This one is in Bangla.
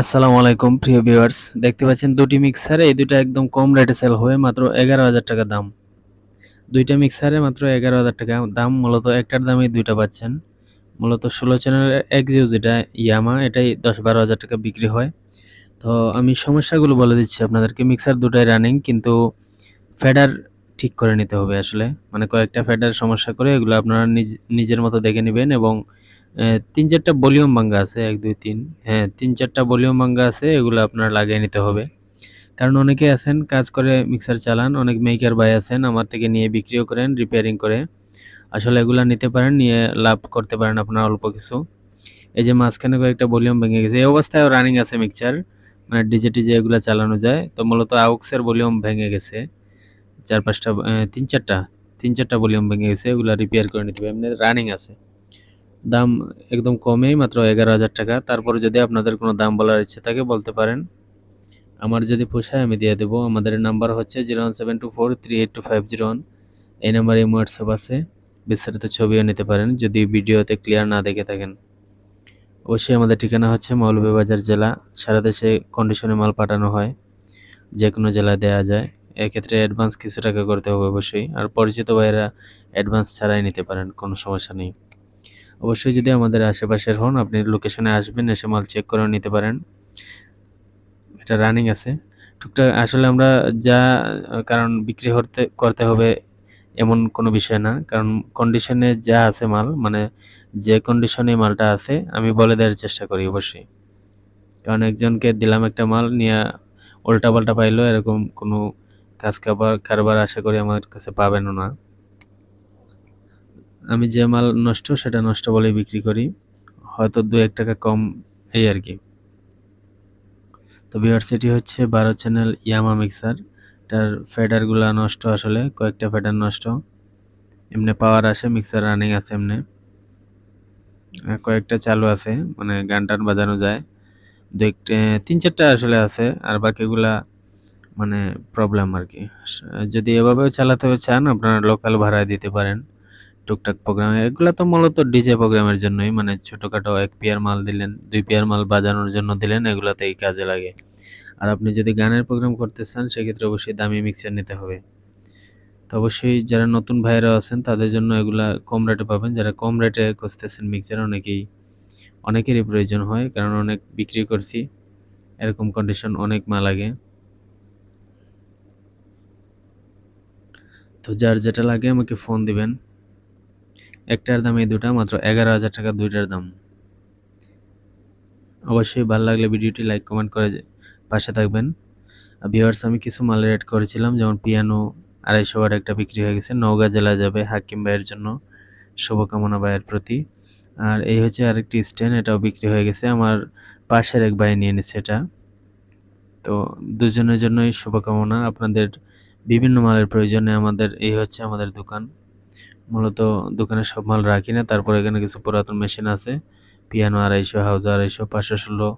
আসসালামু আলাইকুম, প্রিয় ভিউয়ার্স। দেখতে পাচ্ছেন দুটি মিক্সারে, এই দুটো একদম কম রেটে সেল হবে মাত্র এগারো হাজার টাকা দাম। দুইটা মিক্সারে মাত্র এগারো হাজার টাকা দাম, মূলত একটার দামে দুইটা পাচ্ছেন। মূলত ষোলো চ্যানেলের এক্সিউ যেটা ইয়ামা এটাই দশ বারো হাজার টাকা বিক্রি হয়। তো আমি সমস্যাগুলো বলে দিচ্ছি আপনাদেরকে, মিক্সার দুটাই রানিং কিন্তু ফেডার ঠিক করে নিতে হবে আসলে। মানে কয়েকটা ফেডার সমস্যা করে এগুলো আপনারা নিজ, নিজের মতো দেখে নেবেন এবং তিন চারটা ভলিউম ভাঙ্গা আছে, এক, দুই, তিন। হ্যাঁ তিন চারটা ভলিউম ভাঙ্গা আছে, এগুলো আপনার লাগিয়ে নিতে হবে। কারণ অনেকে আছেন, কাজ করে, মিক্সার চালান, অনেক মেকার ভাই আছেন, আমার থেকে নিয়ে বিক্রিও করেন রিপেয়ারিং করে। আসলে এগুলো নিতে পারেন, নিয়ে লাভ করতে পারেন আপনার অল্প কিছু। এই যে মাঝখানে কয়েকটা ভলিউম ভেঙে গেছে, এই অবস্থায় রানিং আছে মিক্সার। মানে ডিজে টিজে এগুলো চালানো যায়। তো মূলত আউক্সের ভলিউম ভেঙে গেছে। চার পাঁচটা তিন চারটা তিন চারটা ভলিউম ভেঙে গেছে, এগুলো রিপেয়ার করে নিতে হবে। এমনি রানিং আছে। দাম একদম কমেই মাত্র এগারো হাজার টাকা। তারপরে যদি আপনাদের কোনো দাম বলার ইচ্ছে থাকে, বলতে পারেন। আমার যদি পোষায়, আমি দিয়ে দেবো। আমাদের নাম্বার হচ্ছে zero one seven two four three eight two five zero one. এই নাম্বারে হোয়াটসঅ্যাপ আছে। বিস্তারিত ছবিও নিতে পারেন, যদি ভিডিওতে ক্লিয়ার না দেখে থাকেন। অবশ্যই আমাদের ঠিকানা হচ্ছে মৌলভীবাজার জেলা। সারা দেশে কন্ডিশনে মাল পাঠানো হয়। যে কোনো জেলায় দেওয়া যায়। এক্ষেত্রে অ্যাডভান্স কিছু টাকা করতে হবে অবশ্যই। আর পরিচিত ভাইয়েরা অ্যাডভান্স ছাড়াই নিতে পারেন, কোনো সমস্যা নেই। অবশ্যই যদি আমাদের আশেপাশের হন, আপনি লোকেশনে আসবেন, এসে মাল চেক করে নিতে পারেন। এটা রানিং আছে। টুকটাক আসলে আমরা যা, কারণ বিক্রি করতে করতে হবে এমন কোনো বিষয় না। কারণ কন্ডিশনে যা আছে মাল মানে যে কন্ডিশনে মালটা আছে, আমি বলে দেওয়ার চেষ্টা করি অবশ্যই। কারণ একজনকে দিলাম একটা মাল, নিয়ে উল্টা পাল্টা পাইলো, এরকম কোনো কাজ কারবার কারবার আশা করি আমার কাছে পাবেনও না। আমি যে মাল নষ্ট, সেটা নষ্ট বলেই বিক্রি করি। হয়তো দু এক টাকা কম এই আর কি। তো ভিউয়ার্স, এটি হচ্ছে বারো চ্যানেল ইয়ামা মিক্সার। এটার ফেডারগুলো নষ্ট আসলে, কয়েকটা ফেডার নষ্ট। এমনি পাওয়ার আসে, মিক্সার রানিং আছে এমনি। কয়েকটা চালু আছে মানে গান টান বাজানো যায়। দু তিন চারটা আসলে আছে, আর বাকিগুলা মানে প্রবলেম আর কি। যদি এভাবেও চালাতে চান, আপনারা লোকাল ভাড়ায় দিতে পারেন টুকটাক প্রোগ্রাম এগুলো তো মূলত ডিজে প্রোগ্রামের জন্যই মানে ছোটোখাটো এক পেয়ার মাল দিলেন, দুই পেয়ার মাল বাজানোর জন্য দিলেন, এগুলোতেই কাজে লাগে। আর আপনি যদি গানের প্রোগ্রাম করতে চান, সেক্ষেত্রে অবশ্যই দামি মিক্সার নিতে হবে। তো অবশ্যই যারা নতুন ভাইয়েরা আছেন, তাদের জন্য এগুলা কম রেটে পাবেন। যারা কম রেটে খুঁজতেছেন মিক্সার অনেকেই, অনেকেরই প্রয়োজন হয়, কারণ অনেক বিক্রি করছি। এরকম কন্ডিশন অনেক মাল লাগে তো যার যেটা লাগে আমাকে ফোন দিবেন। একটার দাম এই দুটা, মাত্র এগারো হাজার টাকা দুইটার দাম। অবশ্যই ভালো লাগলে ভিডিওটি লাইক কমেন্ট করে পাশে থাকবেন। ভিওয়ার্স আমি কিছু মালের অ্যাড করেছিলাম, যেমন পিয়ানো আড়াইশো বার একটা বিক্রি হয়ে গেছে। নওগাঁ জেলা যাবে হাকিম ভাইয়ের জন্য। শুভকামনা ভাইয়ের প্রতি। আর এই হচ্ছে আরেকটি স্ট্যান্ড এটাও বিক্রি হয়ে গেছে। আমার পাশের এক ভাই নিয়ে নিচ্ছে এটা। তো দুজনের জন্যই শুভকামনা। আপনাদের বিভিন্ন মালের প্রয়োজনে আমাদের, এই হচ্ছে আমাদের দোকান। মূলত দোকানে সব মাল রাখি না, তারপর এখানে কিছু পুরাতন মেশিন আছে। পিয়ানো আড়াইশো হাউজ আড়াইশো, পাঁচশো, ষোলো